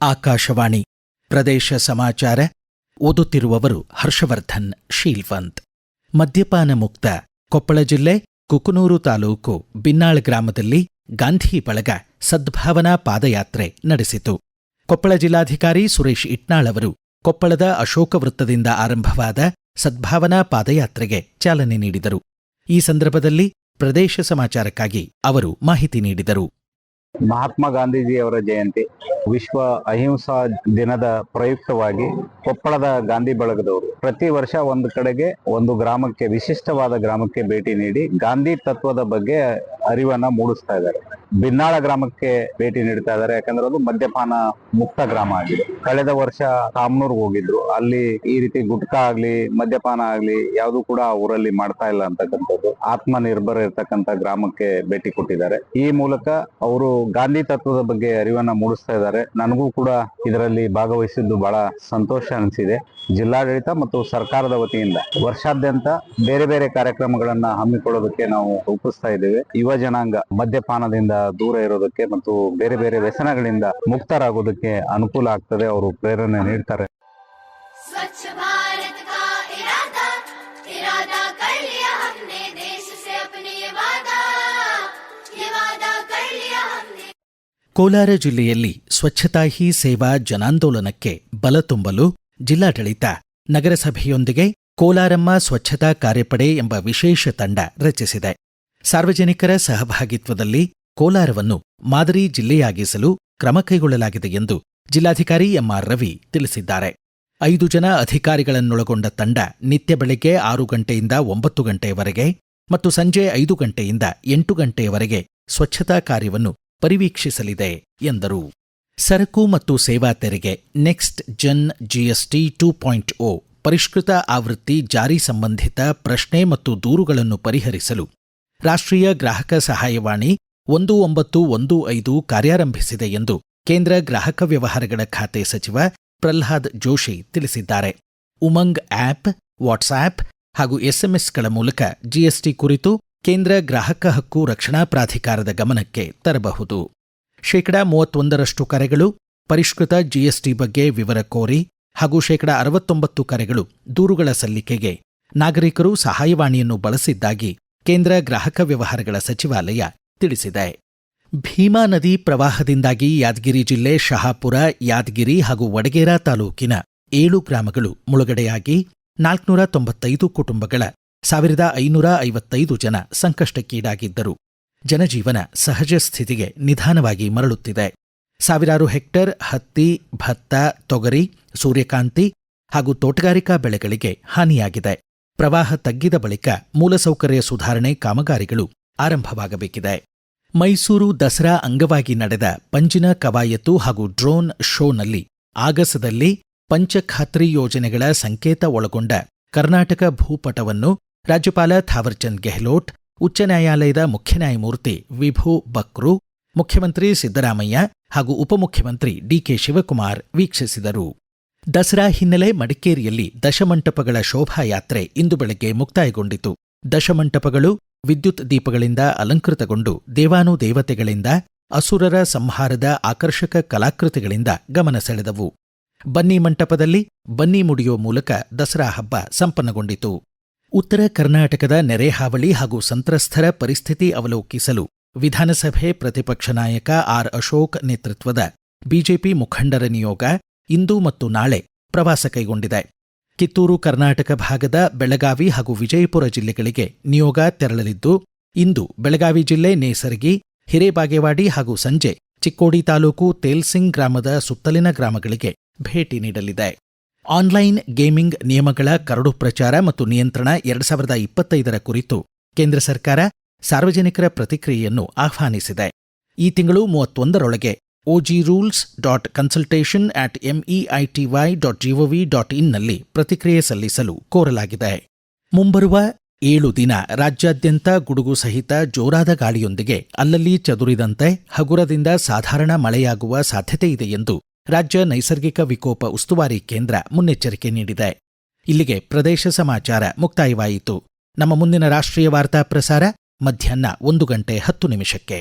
ಆಕಾಶವಾಣಿ. ಪ್ರದೇಶ ಸಮಾಚಾರ. ಓದುತ್ತಿರುವವರು ಹರ್ಷವರ್ಧನ್, ಶೀಲ್ವಂತ್. ಮದ್ಯಪಾನ ಮುಕ್ತ. ಕೊಪ್ಪಳ ಜಿಲ್ಲೆ, ಕುಕನೂರು ತಾಲೂಕು, ಬಿನ್ನಾಳ್ ಗ್ರಾಮದಲ್ಲಿ ಗಾಂಧಿ ಬಳಗ ಸದ್ಭಾವನಾ ಪಾದಯಾತ್ರೆ ನಡೆಸಿತು. ಕೊಪ್ಪಳ ಜಿಲ್ಲಾಧಿಕಾರಿ ಸುರೇಶ್ ಇಟ್ನಾಳ್ ಅವರು ಕೊಪ್ಪಳದ ಅಶೋಕ ವೃತ್ತದಿಂದ ಆರಂಭವಾದ ಸದ್ಭಾವನಾ ಪಾದಯಾತ್ರೆಗೆ ಚಾಲನೆ ನೀಡಿದರು. ಈ ಸಂದರ್ಭದಲ್ಲಿ ಪ್ರದೇಶ ಸಮಾಚಾರಕ್ಕಾಗಿ ಅವರು ಮಾಹಿತಿ ನೀಡಿದರು. ಮಹಾತ್ಮ ಗಾಂಧೀಜಿಯವರ ಜಯಂತಿ ವಿಶ್ವ ಅಹಿಂಸಾ ದಿನದ ಪ್ರಯುಕ್ತವಾಗಿ ಕೊಪ್ಪಳದ ಗಾಂಧಿ ಬಳಗದವರು. ಪ್ರತಿ ವರ್ಷ ಒಂದು ಕಡೆಗೆ ಒಂದು ಗ್ರಾಮಕ್ಕೆ, ವಿಶಿಷ್ಟವಾದ ಗ್ರಾಮಕ್ಕೆ ಭೇಟಿ ನೀಡಿ ಗಾಂಧಿ ತತ್ವದ ಬಗ್ಗೆ ಅರಿವನ್ನ ಮೂಡಿಸ್ತಾ ಇದ್ದಾರೆ. ಬಿನ್ನಾಳ ಗ್ರಾಮಕ್ಕೆ ಭೇಟಿ ನೀಡ್ತಾ ಇದ್ದಾರೆ. ಯಾಕಂದ್ರೆ ಅದು ಮದ್ಯಪಾನ ಮುಕ್ತ ಗ್ರಾಮ ಆಗಿದೆ. ಕಳೆದ ವರ್ಷ ಕಾಮನೂರ್ ಹೋಗಿದ್ರು. ಅಲ್ಲಿ ಈ ರೀತಿ ಗುಟ್ಕಾ ಆಗ್ಲಿ, ಮದ್ಯಪಾನ ಆಗ್ಲಿ ಯಾವುದು ಕೂಡ ಊರಲ್ಲಿ ಮಾಡ್ತಾ ಇಲ್ಲ ಅಂತಕ್ಕಂಥದ್ದು. ಆತ್ಮ ನಿರ್ಭರ ಇರ್ತಕ್ಕಂಥ ಗ್ರಾಮಕ್ಕೆ ಭೇಟಿ ಕೊಟ್ಟಿದ್ದಾರೆ. ಈ ಮೂಲಕ ಅವರು ಗಾಂಧಿ ತತ್ವದ ಬಗ್ಗೆ ಅರಿವನ್ನ ಮೂಡಿಸ್ತಾ ಇದ್ದಾರೆ. ನನಗೂ ಕೂಡ ಇದರಲ್ಲಿ ಭಾಗವಹಿಸಿದ್ದು ಬಹಳ ಸಂತೋಷ ಅನಿಸಿದೆ. ಜಿಲ್ಲಾಡಳಿತ ಮತ್ತು ಸರ್ಕಾರದ ವತಿಯಿಂದ ವರ್ಷಾದ್ಯಂತ ಬೇರೆ ಬೇರೆ ಕಾರ್ಯಕ್ರಮಗಳನ್ನ ಹಮ್ಮಿಕೊಳ್ಳೋದಕ್ಕೆ ನಾವು ರೂಪಿಸ್ತಾ ಇದ್ದೇವೆ. ಯುವ ಜನಾಂಗ ಮದ್ಯಪಾನದಿಂದ ದೂರ ಇರೋದಕ್ಕೆ ಮತ್ತು ಬೇರೆ ಬೇರೆ ವ್ಯಸನಗಳಿಂದ ಮುಕ್ತರಾಗೋದಕ್ಕೆ ಅನುಕೂಲ ಆಗ್ತದೆ. ಅವರು ಪ್ರೇರಣೆ ನೀಡ್ತಾರೆ. ಕೋಲಾರ ಜಿಲ್ಲೆಯಲ್ಲಿ ಸ್ವಚ್ಛತಾ ಹಿ ಸೇವಾ ಜನಾಂದೋಲನಕ್ಕೆ ಬಲ ತುಂಬಲು ಜಿಲ್ಲಾಡಳಿತ ನಗರಸಭೆಯೊಂದಿಗೆ ಕೋಲಾರಮ್ಮ ಸ್ವಚ್ಛತಾ ಕಾರ್ಯಪಡೆ ಎಂಬ ವಿಶೇಷ ತಂಡ ರಚಿಸಿದೆ. ಸಾರ್ವಜನಿಕರ ಸಹಭಾಗಿತ್ವದಲ್ಲಿ ಕೋಲಾರವನ್ನು ಮಾದರಿ ಜಿಲ್ಲೆಯಾಗಿಸಲು ಕ್ರಮ ಕೈಗೊಳ್ಳಲಾಗಿದೆ ಎಂದು ಜಿಲ್ಲಾಧಿಕಾರಿ ಎಂಆರ್ ರವಿ ತಿಳಿಸಿದ್ದಾರೆ. ಐದು ಜನ ಅಧಿಕಾರಿಗಳನ್ನೊಳಗೊಂಡ ತಂಡ ನಿತ್ಯ ಬೆಳಗ್ಗೆ ಆರು ಗಂಟೆಯಿಂದ ಒಂಬತ್ತು ಗಂಟೆಯವರೆಗೆ ಮತ್ತು ಸಂಜೆ ಐದು ಗಂಟೆಯಿಂದ ಎಂಟು ಗಂಟೆಯವರೆಗೆ ಸ್ವಚ್ಛತಾ ಕಾರ್ಯವನ್ನು ಪರಿವೀಕ್ಷಿಸಲಿದೆ ಎಂದರು. ಸರಕು ಮತ್ತು ಸೇವಾ ತೆರಿಗೆ next gen GST two point O ಪರಿಷ್ಕೃತ ಆವೃತ್ತಿ ಜಾರಿ ಸಂಬಂಧಿತ ಪ್ರಶ್ನೆ ಮತ್ತು ದೂರುಗಳನ್ನು ಪರಿಹರಿಸಲು ರಾಷ್ಟ್ರೀಯ ಗ್ರಾಹಕ ಸಹಾಯವಾಣಿ ಒಂದು ಒಂಬತ್ತು ಒಂದು ಐದು ಕಾರ್ಯಾರಂಭಿಸಿದೆ ಎಂದು ಕೇಂದ್ರ ಗ್ರಾಹಕ ವ್ಯವಹಾರಗಳ ಖಾತೆ ಸಚಿವ ಪ್ರಹ್ಲಾದ್ ಜೋಶಿ ತಿಳಿಸಿದ್ದಾರೆ. ಉಮಂಗ್ ಆಪ್ ವಾಟ್ಸ್ಆಪ್ ಹಾಗೂ ಎಸ್ಎಂಎಸ್ಗಳ ಮೂಲಕ ಜಿಎಸ್ಟಿ ಕುರಿತು ಕೇಂದ್ರ ಗ್ರಾಹಕ ಹಕ್ಕು ರಕ್ಷಣಾ ಪ್ರಾಧಿಕಾರದ ಗಮನಕ್ಕೆ ತರಬಹುದು. ಶೇಕಡಾ ಮೂವತ್ತೊಂದರಷ್ಟು ಕರೆಗಳು ಪರಿಷ್ಕೃತ ಜಿಎಸ್ಟಿ ಬಗ್ಗೆ ವಿವರ ಕೋರಿ ಹಾಗೂ ಶೇಕಡಾ ಅರವತ್ತೊಂಬತ್ತು ಕರೆಗಳು ದೂರುಗಳ ಸಲ್ಲಿಕೆಗೆ ನಾಗರಿಕರು ಸಹಾಯವಾಣಿಯನ್ನು ಬಳಸಿದ್ದಾಗಿ ಕೇಂದ್ರ ಗ್ರಾಹಕ ವ್ಯವಹಾರಗಳ ಸಚಿವಾಲಯ ತಿಳಿಸಿದೆ. ಭೀಮಾ ನದಿ ಪ್ರವಾಹದಿಂದಾಗಿ ಯಾದಗಿರಿ ಜಿಲ್ಲೆ ಶಹಾಪುರ, ಯಾದಗಿರಿ ಹಾಗೂ ವಡಗೇರಾ ತಾಲೂಕಿನ ಏಳು ಗ್ರಾಮಗಳು ಮುಳುಗಡೆಯಾಗಿ ನಾಲ್ಕುನೂರ ತೊಂಬತ್ತೈದು ಕುಟುಂಬಗಳ ಸಾವಿರದ ಐನೂರ ಐವತ್ತೈದು ಜನ ಸಂಕಷ್ಟಕ್ಕೀಡಾಗಿದ್ದರು. ಜನಜೀವನ ಸಹಜ ಸ್ಥಿತಿಗೆ ನಿಧಾನವಾಗಿ ಮರಳುತ್ತಿದೆ. ಸಾವಿರಾರು ಹೆಕ್ಟರ್ ಹತ್ತಿ, ಭತ್ತ, ತೊಗರಿ, ಸೂರ್ಯಕಾಂತಿ ಹಾಗೂ ತೋಟಗಾರಿಕಾ ಬೆಳೆಗಳಿಗೆ ಹಾನಿಯಾಗಿದೆ. ಪ್ರವಾಹ ತಗ್ಗಿದ ಬಳಿಕ ಮೂಲಸೌಕರ್ಯ ಸುಧಾರಣೆ ಕಾಮಗಾರಿಗಳು ಆರಂಭವಾಗಬೇಕಿದೆ. ಮೈಸೂರು ದಸರಾ ಅಂಗವಾಗಿ ನಡೆದ ಪಂಜಿನ ಕವಾಯತು ಹಾಗೂ ಡ್ರೋನ್ ಶೋನಲ್ಲಿ ಆಗಸದಲ್ಲಿ ಪಂಚಖಾತ್ರಿ ಯೋಜನೆಗಳ ಸಂಕೇತ ಒಳಗೊಂಡ ಕರ್ನಾಟಕ ಭೂಪಟವನ್ನು ರಾಜ್ಯಪಾಲ ಥಾವರ್ಚಂದ್ ಗೆಹ್ಲೋಟ್, ಉಚ್ಚ ನ್ಯಾಯಾಲಯದ ಮುಖ್ಯ ನ್ಯಾಯಮೂರ್ತಿ ವಿಭು ಬಕ್ರು, ಮುಖ್ಯಮಂತ್ರಿ ಸಿದ್ದರಾಮಯ್ಯ ಹಾಗೂ ಉಪಮುಖ್ಯಮಂತ್ರಿ ಡಿಕೆ ಶಿವಕುಮಾರ್ ವೀಕ್ಷಿಸಿದರು. ದಸರಾ ಹಿನ್ನೆಲೆ ಮಡಿಕೇರಿಯಲ್ಲಿ ದಶಮಂಟಪಗಳ ಶೋಭಾಯಾತ್ರೆ ಇಂದು ಬೆಳಗ್ಗೆ ಮುಕ್ತಾಯಗೊಂಡಿತು. ದಶಮಂಟಪಗಳು ವಿದ್ಯುತ್ ದೀಪಗಳಿಂದ ಅಲಂಕೃತಗೊಂಡು ದೇವಾನುದೇವತೆಗಳಿಂದ, ಅಸುರರ ಸಂಹಾರದ ಆಕರ್ಷಕ ಕಲಾಕೃತಿಗಳಿಂದ ಗಮನ ಸೆಳೆದವು. ಬನ್ನಿ ಮಂಟಪದಲ್ಲಿ ಬನ್ನಿ ಮುಡಿಯೋ ಮೂಲಕ ದಸರಾ ಹಬ್ಬ ಸಂಪನ್ನಗೊಂಡಿತು. ಉತ್ತರ ಕರ್ನಾಟಕದ ನೆರೆಹಾವಳಿ ಹಾಗೂ ಸಂತ್ರಸ್ತರ ಪರಿಸ್ಥಿತಿ ಅವಲೋಕಿಸಲು ವಿಧಾನಸಭೆ ಪ್ರತಿಪಕ್ಷ ನಾಯಕ ಆರ್ ಅಶೋಕ್ ನೇತೃತ್ವದ ಬಿಜೆಪಿ ಮುಖಂಡರ ನಿಯೋಗ ಇಂದು ಮತ್ತು ನಾಳೆ ಪ್ರವಾಸ ಕೈಗೊಂಡಿದೆ. ಕಿತ್ತೂರು, ಕರ್ನಾಟಕ ಭಾಗದ ಬೆಳಗಾವಿ ಹಾಗೂ ವಿಜಯಪುರ ಜಿಲ್ಲೆಗಳಿಗೆ ನಿಯೋಗ ತೆರಳಲಿದ್ದು, ಇಂದು ಬೆಳಗಾವಿ ಜಿಲ್ಲೆ ನೇಸರಗಿ, ಹಿರೇಬಾಗೇವಾಡಿ ಹಾಗೂ ಸಂಜೆ ಚಿಕ್ಕೋಡಿ ತಾಲೂಕು ತೇಲ್ಸಿಂಗ್ ಗ್ರಾಮದ ಸುತ್ತಲಿನ ಗ್ರಾಮಗಳಿಗೆ ಭೇಟಿ ನೀಡಲಿದೆ. ಆನ್ಲೈನ್ ಗೇಮಿಂಗ್ ನಿಯಮಗಳ ಕರಡು ಪ್ರಚಾರ ಮತ್ತು ನಿಯಂತ್ರಣ ಎರಡು ಸಾವಿರದ ಇಪ್ಪತ್ತೈದರ ಕುರಿತು ಕೇಂದ್ರ ಸರ್ಕಾರ ಸಾರ್ವಜನಿಕರ ಪ್ರತಿಕ್ರಿಯೆಯನ್ನು ಆಹ್ವಾನಿಸಿದೆ. ಈ ತಿಂಗಳು ಮೂವತ್ತೊಂದರೊಳಗೆ rules dot consultation at MEITY dot GOV dot ಇನ್ನಲ್ಲಿ ಪ್ರತಿಕ್ರಿಯೆ ಸಲ್ಲಿಸಲು ಕೋರಲಾಗಿದೆ. ಮುಂಬರುವ ಏಳು ದಿನ ರಾಜ್ಯಾದ್ಯಂತ ಗುಡುಗು ಸಹಿತ ಜೋರಾದ ಗಾಳಿಯೊಂದಿಗೆ ಅಲ್ಲಲ್ಲಿ ಚದುರಿದಂತೆ ಹಗುರದಿಂದ ಸಾಧಾರಣ ಮಳೆಯಾಗುವ ಸಾಧ್ಯತೆಯಿದೆ ಎಂದು ರಾಜ್ಯ ನೈಸರ್ಗಿಕ ವಿಕೋಪ ಉಸ್ತುವಾರಿ ಕೇಂದ್ರ ಮುನ್ನೆಚ್ಚರಿಕೆ ನೀಡಿದೆ. ಇಲ್ಲಿಗೆ ಪ್ರದೇಶ ಸಮಾಚಾರ ಮುಕ್ತಾಯವಾಯಿತು. ನಮ್ಮ ಮುಂದಿನ ರಾಷ್ಟ್ರೀಯ ವಾರ್ತಾ ಪ್ರಸಾರ ಮಧ್ಯಾಹ್ನ ಒಂದು ಗಂಟೆ ಹತ್ತು ನಿಮಿಷಕ್ಕೆ.